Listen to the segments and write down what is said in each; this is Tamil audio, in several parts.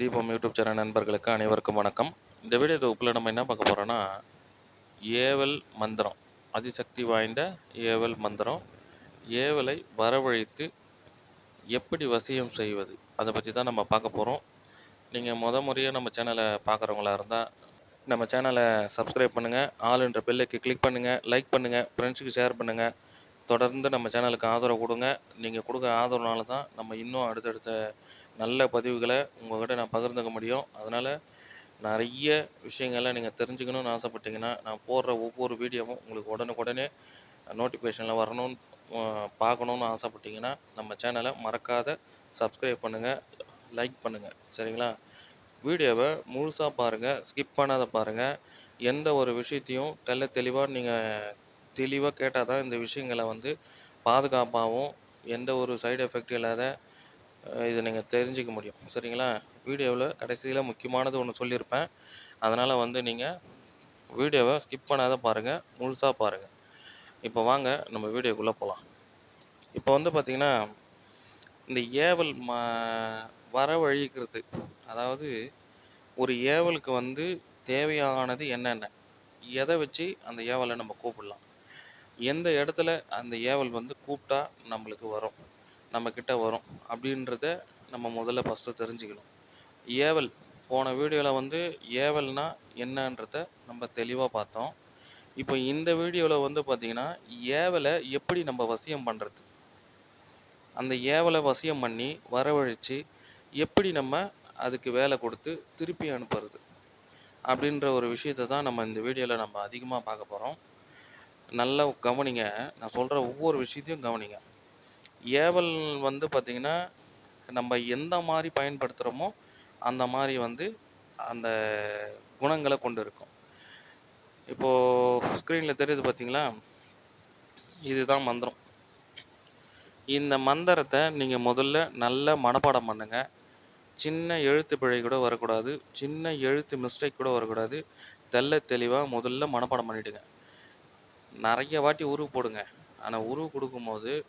தீபம் யூடியூப் சேனல் நண்பர்களுக்கு அனைவருக்கும் வணக்கம். இந்த வீடியோ தொகுப்பில் நம்ம என்ன பார்க்க போகிறோன்னா ஏவல் மந்திரம் அதிசக்தி வாய்ந்த ஏவல் மந்திரம். ஏவலை வரவழைத்து எப்படி வசியம் செய்வது அதை பற்றி தான் நம்ம பார்க்க போகிறோம் நீங்கள் முத முறையாக நம்ம சேனலை பார்க்குறவங்களா இருந்தால் நம்ம சேனலை சப்ஸ்கிரைப் பண்ணுங்கள் ஆளுன்ற பெல்லுக்கு கிளிக் பண்ணுங்கள் லைக் பண்ணுங்கள் ஃப்ரெண்ட்ஸுக்கு ஷேர் பண்ணுங்கள் தொடர்ந்து நம்ம சேனலுக்கு ஆதரவு கொடுங்க. நீங்கள் கொடுக்குற ஆதரவுனால தான் நம்ம இன்னும் அடுத்தடுத்த நல்ல பதிவுகளை உங்கள்கிட்ட நான் பகிர்ந்துக்க முடியும். அதனால் நிறைய விஷயங்களை நீங்கள் தெரிஞ்சுக்கணும்னு ஆசைப்பட்டீங்கன்னா நான் போடுற ஒவ்வொரு வீடியோவும் உங்களுக்கு உடனுக்குடனே நோட்டிஃபிகேஷனில் வரணும்னு பார்க்கணுன்னு ஆசைப்பட்டீங்கன்னா நம்ம சேனலை மறக்காத சப்ஸ்கிரைப் பண்ணுங்கள் லைக் பண்ணுங்கள் சரிங்களா? வீடியோவை முழுசாக பாருங்கள் ஸ்கிப் பண்ணாத பாருங்கள் எந்த ஒரு விஷயத்தையும் தெல்ல தெளிவாக நீங்கள் தெளிவாக கேட்டால் தான் இந்த விஷயங்களை வந்து பாதுகாப்பாகவும் எந்த ஒரு சைடு எஃபெக்ட் இல்லாத இதை நீங்கள் தெரிஞ்சுக்க முடியும். சரிங்களா? வீடியோவில் கடைசியில் முக்கியமானது ஒன்று சொல்லியிருப்பேன். அதனால் வந்து நீங்கள் வீடியோவை ஸ்கிப் பண்ணாத பாருங்கள் முழுசாக பாருங்கள் இப்போ வாங்க நம்ம வீடியோக்குள்ளே போகலாம் இப்போ வந்து பார்த்திங்கன்னா இந்த ஏவல் ம வரவழிக்கிறது. அதாவது ஒரு ஏவலுக்கு வந்து தேவையானது என்னென்ன? எதை வச்சு அந்த ஏவலை நம்ம கூப்பிடலாம்? எந்த இடத்துல அந்த ஏவல் வந்து கூப்பிட்டா நம்மளுக்கு வரும் நம்மக்கிட்ட வரும் அப்படின்றத நம்ம முதல்ல ஃபஸ்ட்டு தெரிஞ்சுக்கணும். ஏவல் போன வீடியோவில் வந்து ஏவல்னா என்னன்றத நம்ம தெளிவாக பார்த்தோம். இப்போ இந்த வீடியோவில் வந்து பார்த்திங்கன்னா ஏவலை எப்படி நம்ம வசியம் பண்ணுறது அந்த ஏவலை வசியம் பண்ணி வரவழைச்சு எப்படி நம்ம அதுக்கு வேலை கொடுத்து திருப்பி அனுப்புறது? அப்படின்ற ஒரு விஷயத்தை தான் நம்ம இந்த வீடியோவில் நம்ம அதிகமாக பார்க்க போகிறோம் நல்லா கவனிங்க. நான் சொல்கிற ஒவ்வொரு விஷயத்தையும் கவனிங்க. ஏவல் வந்து பார்த்திங்கன்னா நம்ம எந்த மாதிரி பயன்படுத்துகிறோமோ அந்த மாதிரி வந்து அந்த குணங்களை கொண்டு இருக்கும். இப்போது ஸ்க்ரீனில் தெரியுது பார்த்திங்களா இதுதான் மந்திரம். இந்த மந்திரத்தை நீங்கள் முதல்ல நல்லா மனப்பாடம் பண்ணுங்கள் சின்ன எழுத்து பிழை கூட வரக்கூடாது. சின்ன எழுத்து மிஸ்டேக் கூட வரக்கூடாது. தெல்ல தெளிவாக முதல்ல மனப்பாடம் பண்ணிவிடுங்க நிறைய வாட்டி உருவு போடுங்க. ஆனால் உருவு கொடுக்கும்போது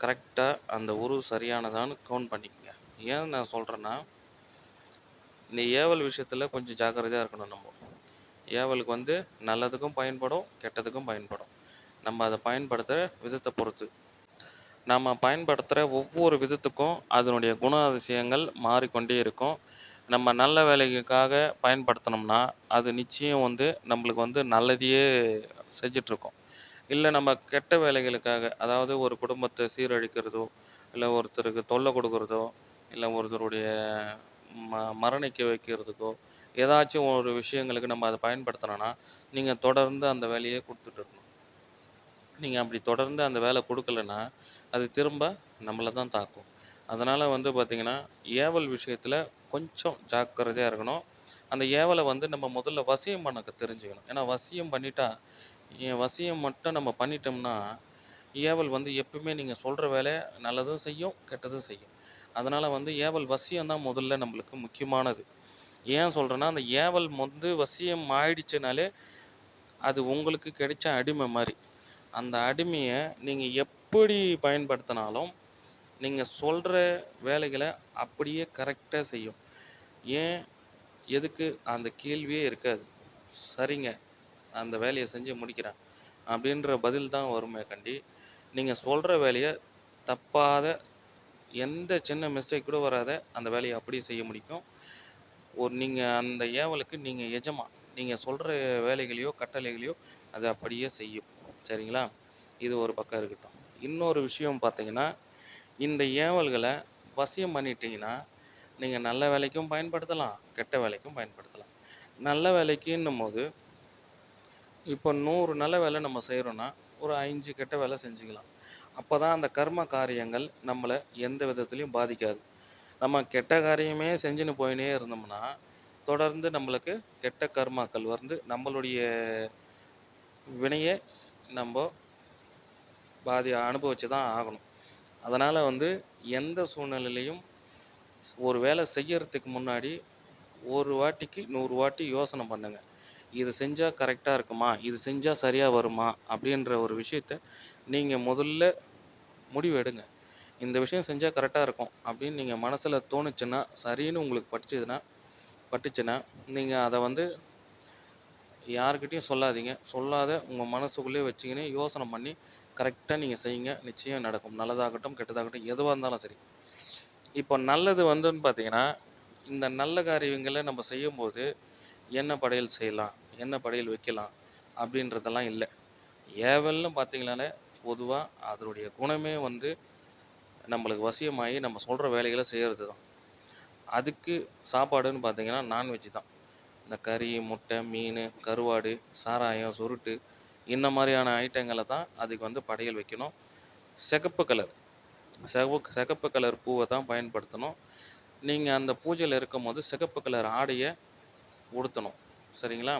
கரெக்டாக அந்த உருவு சரியானதான்னு கவுண்ட் பண்ணிக்கோங்க. ஏன் நான் சொல்கிறேன்னா இந்த ஏவல் விஷயத்தில் கொஞ்சம் ஜாக்கிரதையாக இருக்கணும் நம்ம. ஏவலுக்கு வந்து நல்லதுக்கும் பயன்படும் கெட்டதுக்கும் பயன்படும். நம்ம அதை பயன்படுத்துகிற விதத்தை பொறுத்து. நம்ம பயன்படுத்துகிற ஒவ்வொரு விதத்துக்கும் அதனுடைய குண அதிசயங்கள் மாறிக்கொண்டே இருக்கும். நம்ம நல்ல வேலைகளுக்காக பயன்படுத்தினோம்னா அது நிச்சயம் வந்து நம்மளுக்கு வந்து நல்லதையே செஞ்சிட்ருக்கோம். இல்லை நம்ம கெட்ட வேலைகளுக்காக அதாவது ஒரு குடும்பத்தை சீரழிக்கிறதோ இல்லை ஒருத்தருக்கு தொல்லை கொடுக்குறதோ இல்லை ஒருத்தருடைய ம மரணிக்க வைக்கிறதுக்கோ ஏதாச்சும் ஒரு விஷயங்களுக்கு நம்ம அதை பயன்படுத்தினோன்னா நீங்கள் தொடர்ந்து அந்த வேலையை கொடுத்துட்டு இருக்கணும். நீங்கள் அப்படி தொடர்ந்து அந்த வேலை கொடுக்கலன்னா அது திரும்ப நம்மளை தான் தாக்கும். அதனால் வந்து பார்த்திங்கன்னா ஏவல் விஷயத்தில் கொஞ்சம் ஜாக்கிரதையாக இருக்கணும். அந்த ஏவலை வந்து நம்ம முதல்ல வசியம் பண்ண தெரிஞ்சுக்கணும். ஏன்னா வசியம் பண்ணிட்டா என் வசியம் மட்டும் நம்ம பண்ணிட்டோம்னா ஏவல் வந்து எப்பவுமே நீங்கள் சொல்கிற வேலையை நல்லதும் செய்யும் கெட்டதும் செய்யும். அதனால் வந்து ஏவல் வசியம் தான் முதல்ல நம்மளுக்கு முக்கியமானது. ஏன் சொல்கிறேன்னா அந்த ஏவல் வந்து வசியம் ஆயிடுச்சுனாலே அது உங்களுக்கு கிடைச்ச அடிமை மாதிரி. அந்த அடிமையை நீங்கள் எப்படி பயன்படுத்தினாலும் நீங்கள் சொல்கிற வேலைகளை அப்படியே கரெக்டாக செய்யும். ஏன்? எதுக்கு? அந்த கேள்வியே இருக்காது. சரிங்க அந்த வேலையை செஞ்சு முடிக்கிறேன் அப்படின்ற பதில் தான் வருமே கண்டி. நீங்கள் சொல்கிற வேலையை தப்பாத எந்த சின்ன மிஸ்டேக் கூட வராத அந்த வேலையை அப்படியே செய்ய முடியும் ஒரு நீங்கள் அந்த ஏவலுக்கு நீங்கள் எஜமா நீங்கள் சொல்கிற வேலைகளையோ கட்டளைகளையோ அது அப்படியே செய்யும். சரிங்களா? இது ஒரு பக்கம் இருக்கட்டும். இன்னொரு விஷயம் பார்த்தீங்கன்னா இந்த ஏவல்களை வசியம் பண்ணிட்டீங்கன்னா நீங்கள் நல்ல வேலைக்கும் பயன்படுத்தலாம் கெட்ட வேலைக்கும் பயன்படுத்தலாம். நல்ல வேலைக்குன்னும் போது இப்போ நூறு நல்ல வேலை நம்ம செய்கிறோன்னா ஒரு அஞ்சு கெட்ட வேலை செஞ்சுக்கலாம். அப்போ தான் அந்த கர்ம காரியங்கள் நம்மளை எந்த விதத்துலையும் பாதிக்காது. நம்ம கெட்ட காரியமே செஞ்சுன்னு போயினே இருந்தோம்னா தொடர்ந்து நம்மளுக்கு கெட்ட கர்மாக்கள் வந்து நம்மளுடைய வினையை நம்ம பாதி அனுபவிச்சு தான் ஆகணும். அதனால் வந்து எந்த சூழ்நிலையிலையும் ஒரு வேலை செய்யறதுக்கு முன்னாடி ஒரு வாட்டிக்கு நூறு வாட்டி யோசனை பண்ணுங்கள் இது செஞ்சால் கரெக்டாக இருக்குமா? இது செஞ்சால் சரியாக வருமா? அப்படின்ற ஒரு விஷயத்த நீங்கள் முதல்ல முடிவு எடுங்க இந்த விஷயம் செஞ்சால் கரெக்டாக இருக்கும் அப்படின்னு நீங்கள் மனசில் தோணுச்சுன்னா, சரின்னு உங்களுக்கு பட்டுச்சுதுன்னா பட்டுச்சுன்னா, நீங்கள் அதை வந்து யாருக்கிட்டையும் சொல்லாதீங்க. சொல்லாத உங்கள் மனசுக்குள்ளேயே வச்சுக்கின்னு யோசனை பண்ணி கரெக்டாக நீங்கள் செய்யுங்க. நிச்சயம் நடக்கும். நல்லதாகட்டும், கெட்டதாகட்டும் எதுவாக இருந்தாலும் சரி. இப்போ நல்லது வந்துன்னு பார்த்தீங்கன்னா, இந்த நல்ல காரியங்களை நம்ம செய்யும்போது, என்ன படையல் செய்யலாம்? என்ன படையல் வைக்கலாம்? அப்படின்றதெல்லாம் இல்லை ஏவல்னு பார்த்தீங்கனாலே, பொதுவாக அதனுடைய குணமே வந்து நம்மளுக்கு வசியமாகி நம்ம சொல்கிற வேலைகளை செய்கிறது தான். அதுக்கு சாப்பாடுன்னு பார்த்தீங்கன்னா, நான்வெஜ் தான். இந்த கறி, முட்டை, மீன் கருவாடு, சாராயம், சுருட்டு இந்த மாதிரியான ஐட்டங்களை தான் அதுக்கு வந்து படையல் வைக்கணும். சிகப்பு கலர் சிகப்பு சிகப்பு கலர் பூவை தான் பயன்படுத்தணும். நீங்கள் அந்த பூஜையில இருக்கும்போது சிகப்பு கலர் ஆடையை உடுத்தணும். சரிங்களா?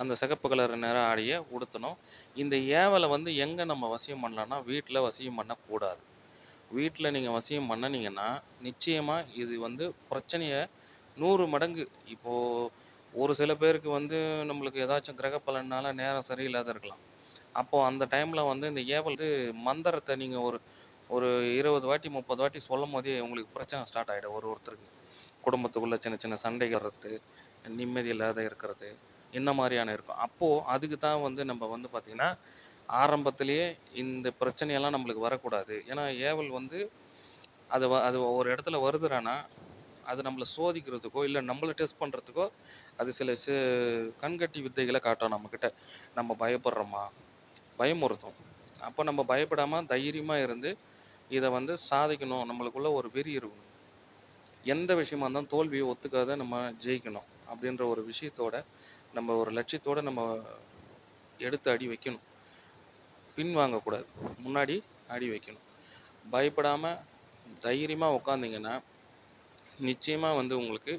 அந்த சிகப்பு கலர் நிற ஆடையை உடுத்தணும். இந்த ஏவலை வந்து எங்கே நம்ம வசியம் பண்ணலாம்னா, வீட்டில் வசியம் பண்ணக்கூடாது. வீட்டில் நீங்கள் வசியம் பண்ணுனீங்கன்னா, நிச்சயமாக இது வந்து பிரச்சனையை நூறு மடங்கு இப்போது ஒரு சில பேருக்கு வந்து நம்மளுக்கு ஏதாச்சும் கிரக பலனால நேரம் சரியில்லாத இருக்கலாம். அப்போது அந்த டைமில் வந்து இந்த ஏவல் வந்து மந்திரத்தை நீங்கள் ஒரு ஒரு 20 வாட்டி, 30 வாட்டி சொல்லும்போதே உங்களுக்கு பிரச்சனை ஸ்டார்ட் ஆகிடும் ஒரு ஒருத்தருக்கு. குடும்பத்துக்குள்ளே சின்ன சின்ன சண்டைகள் வர்றது, நிம்மதி இல்லாத இருக்கிறது, இந்த மாதிரியான இருக்கும். அப்போது அதுக்கு தான் வந்து நம்ம வந்து பார்த்திங்கன்னா ஆரம்பத்திலேயே இந்த பிரச்சனையெல்லாம் நம்மளுக்கு வரக்கூடாது. ஏன்னா ஏவல் வந்து அது வ அது ஒரு இடத்துல வருதுறான்னா, அது நம்மளை சோதிக்கிறதுக்கோ, இல்லை நம்மளை டெஸ்ட் பண்ணுறதுக்கோ அது சில சி கண்கட்டி வித்தைகளை காட்டும் நம்மக்கிட்ட நம்ம பயப்படுறோமா? பயமுறுத்தும். அப்போ நம்ம பயப்படாமல் தைரியமாக இருந்து, இதை வந்து சாதிக்கணும். நம்மளுக்குள்ள ஒரு வெறி இருக்கணும். எந்த விஷயமா இருந்தாலும் தோல்வியை ஒத்துக்காத நம்ம ஜெயிக்கணும். அப்படின்ற ஒரு விஷயத்தோட, நம்ம ஒரு லட்சியத்தோட நம்ம எடுத்து அடி வைக்கணும். பின் வாங்கக்கூடாது. முன்னாடி அடி வைக்கணும். பயப்படாமல் தைரியமாக உட்காந்திங்கன்னா நிச்சயமாக வந்து உங்களுக்கு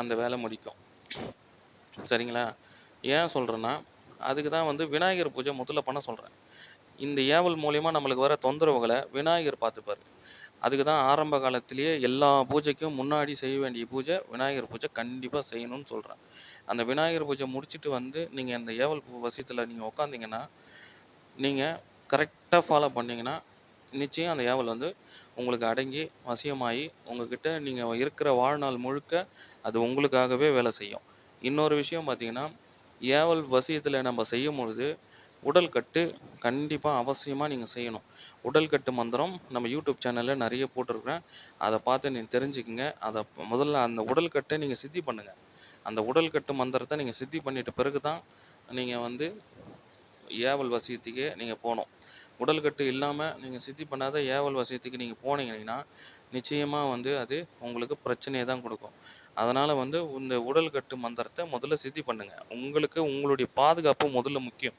அந்த வேலை முடிக்கும். சரிங்களா? ஏன் சொல்கிறேன்னா அதுக்கு தான் வந்து விநாயகர் பூஜை முதல்ல பண்ண சொல்கிறேன் இந்த ஏவல் மூலியமா நம்மளுக்கு வர தொந்தரவுகளை விநாயகர் பார்த்துப்பாரு. அதுக்கு தான் ஆரம்ப காலத்திலேயே எல்லா பூஜைக்கும் முன்னாடி செய்ய வேண்டிய பூஜை, விநாயகர் பூஜை கண்டிப்பாக செய்யணும்னு சொல்கிறேன் அந்த விநாயகர் பூஜை முடிச்சுட்டு வந்து, நீங்கள் அந்த ஏவல் வசியத்தில் நீங்கள் உட்காந்திங்கன்னா நீங்கள் கரெக்டாக ஃபாலோ பண்ணிங்கன்னா நிச்சயம் அந்த ஏவல் வந்து உங்களுக்கு அடங்கி, வசியமாகி உங்ககிட்ட நீங்கள் இருக்கிற வாழ்நாள் முழுக்க அது உங்களுக்காகவே வேலை செய்யும். இன்னொரு விஷயம் பார்த்தீங்கன்னா, ஏவல் வசியத்தில் நம்ம செய்யும்பொழுது, உடல் கட்டு கண்டிப்பாக அவசியமாக நீங்கள் செய்யணும். உடல் கட்டு மந்திரம் நம்ம யூடியூப் சேனலில் நிறைய போட்டிருக்கிறேன். அதை பார்த்து நீங்கள் தெரிஞ்சுக்கங்க. அதை முதல்ல அந்த உடல் கட்டை நீங்கள் சித்தி பண்ணுங்கள் அந்த உடல் கட்டு மந்திரத்தை நீங்கள் சித்தி பண்ணிட்ட பிறகு தான், நீங்கள் வந்து ஏவல் வசியத்துக்கே நீங்கள் போகணும் உடல் கட்டு இல்லாமல் நீங்கள் சித்தி பண்ணாத ஏவல் வசியத்துக்கு நீங்கள் போனீங்கன்னா, நிச்சயமாக வந்து அது உங்களுக்கு பிரச்சனையை தான் கொடுக்கும் அதனால் வந்து இந்த உடல் கட்டு மந்திரத்தை முதல்ல சித்தி பண்ணுங்கள் உங்களுக்கு உங்களுடைய பாதுகாப்பு முதல்ல முக்கியம்.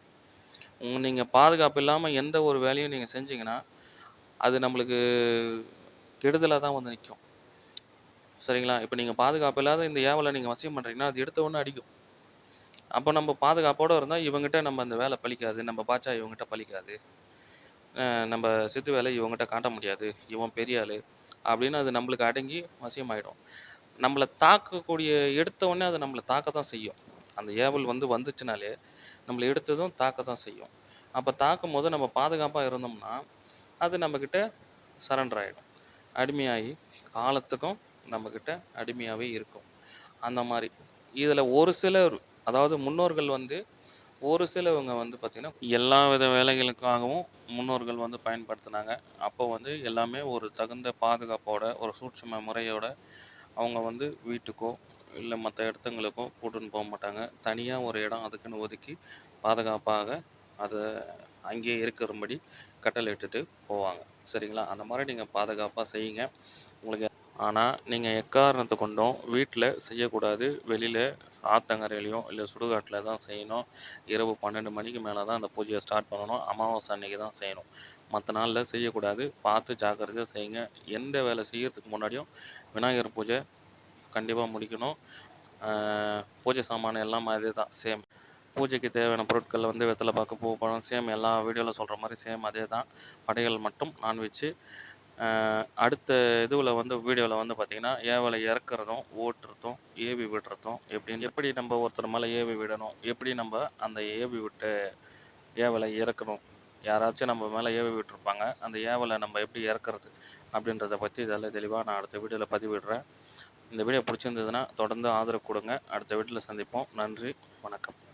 உங் நீங்கள் பாதுகாப்பு இல்லாமல் எந்த ஒரு வேலையும் நீங்கள் செஞ்சீங்கன்னா, அது நம்மளுக்கு கெடுதலாக தான் வந்து நிற்கும் சரிங்களா? இப்போ நீங்கள் பாதுகாப்பு இல்லாத இந்த ஏவலை நீங்கள் வசியம் பண்ணுறீங்கன்னா அது எடுத்த உடனே அடிக்கும். அப்போ நம்ம பாதுகாப்போட இருந்தால் இவங்ககிட்ட நம்ம அந்த வேலை பலிக்காது. நம்ம பாச்சா இவங்ககிட்ட பலிக்காது. நம்ம சித்து வேலை இவங்ககிட்ட காட்ட முடியாது. இவன் பெரிய ஆள் அப்படின்னு அது நம்மளுக்கு அடங்கி வசியமாயிடும். நம்மளை தாக்கக்கூடிய எடுத்த உடனே அது நம்மளை தாக்க தான் செய்யும். அந்த ஏவல் வந்து வந்துச்சுனாலே, நம்மளை எடுத்ததும் தாக்க தான் செய்யும். அப்போ தாக்கும் போது நம்ம பாதுகாப்பாக இருந்தோம்னா, அது நம்மக்கிட்ட சரண்டர் ஆகிடும் அடிமையாகி காலத்துக்கும் நம்மக்கிட்ட அடிமையாகவே இருக்கும். அந்த மாதிரி இதில் ஒரு சிலர் அதாவது முன்னோர்கள் வந்து ஒரு சிலவங்க வந்து பார்த்திங்கன்னா எல்லா வித வேலைகளுக்காகவும் முன்னோர்கள் வந்து பயன்படுத்தினாங்க அப்போ வந்து எல்லாமே ஒரு தகுந்த பாதுகாப்போட, ஒரு சூட்சும முறையோட அவங்க வந்து வீட்டுக்கோ, இல்லை மற்ற இடத்துங்களுக்கோ கூட்டுன்னு போக மாட்டாங்க. தனியாக ஒரு இடம் அதுக்குன்னு ஒதுக்கி, பாதுகாப்பாக அதை அங்கேயே இருக்குறும்படி கட்டளையிட்டுட்டு போவாங்க. சரிங்களா? அந்த மாதிரி நீங்கள் பாதுகாப்பாக செய்யுங்க. உங்களுக்கு ஆனால் நீங்கள் எக்காரணத்தை கொண்டும் வீட்டில் செய்யக்கூடாது. வெளியில் ஆத்தங்கரையிலையும் இல்லை சுடுகாட்டில் தான் செய்யணும். இரவு 12 மணிக்கு மேலே தான் அந்த பூஜையை ஸ்டார்ட் பண்ணணும். அமாவாசை அன்னைக்கு தான் செய்யணும். மற்ற நாளில் செய்யக்கூடாது. பார்த்து ஜாக்கிரதையாக செய்யுங்க. எந்த வேலை செய்கிறதுக்கு முன்னாடியும் விநாயகர் பூஜை கண்டிப்பாக முடிக்கணும். பூஜை சாமான் எல்லாம் அதே தான் சேம். பூஜைக்கு தேவையான பொருட்கள் வந்து வெத்தலை பாக்கு, பூ, பழம் சேம் எல்லா வீடியோவில் சொல்கிற மாதிரி சேம் அதே தான். படைகள் மட்டும் நான்வெஜ்ஜு. அடுத்த இதுவுல வந்து வீடியோல வந்து பார்த்தீங்கன்னா, ஏவல இறக்குறதும், ஓட்டுறதும், ஏவி விடுறதும் எப்படின்னு எப்படி நம்ம ஒருத்தர் மேல ஏவி விடணும்? எப்படி நம்ம அந்த ஏவி விட்ட ஏவல இறக்கணும்? யாராச்சும் நம்ம மேலே ஏவி விட்டுருப்பாங்க அந்த ஏவலை நம்ம எப்படி இறக்குறது அப்படின்றத பற்றி இதெல்லாம் தெளிவாக நான் அடுத்த வீடியோவில் பதிவிடுறேன் இந்த வீடியோ பிடிச்சிருந்ததுன்னா தொடர்ந்து ஆதரவு கொடுங்க அடுத்த வீட்டில் சந்திப்போம் நன்றி வணக்கம்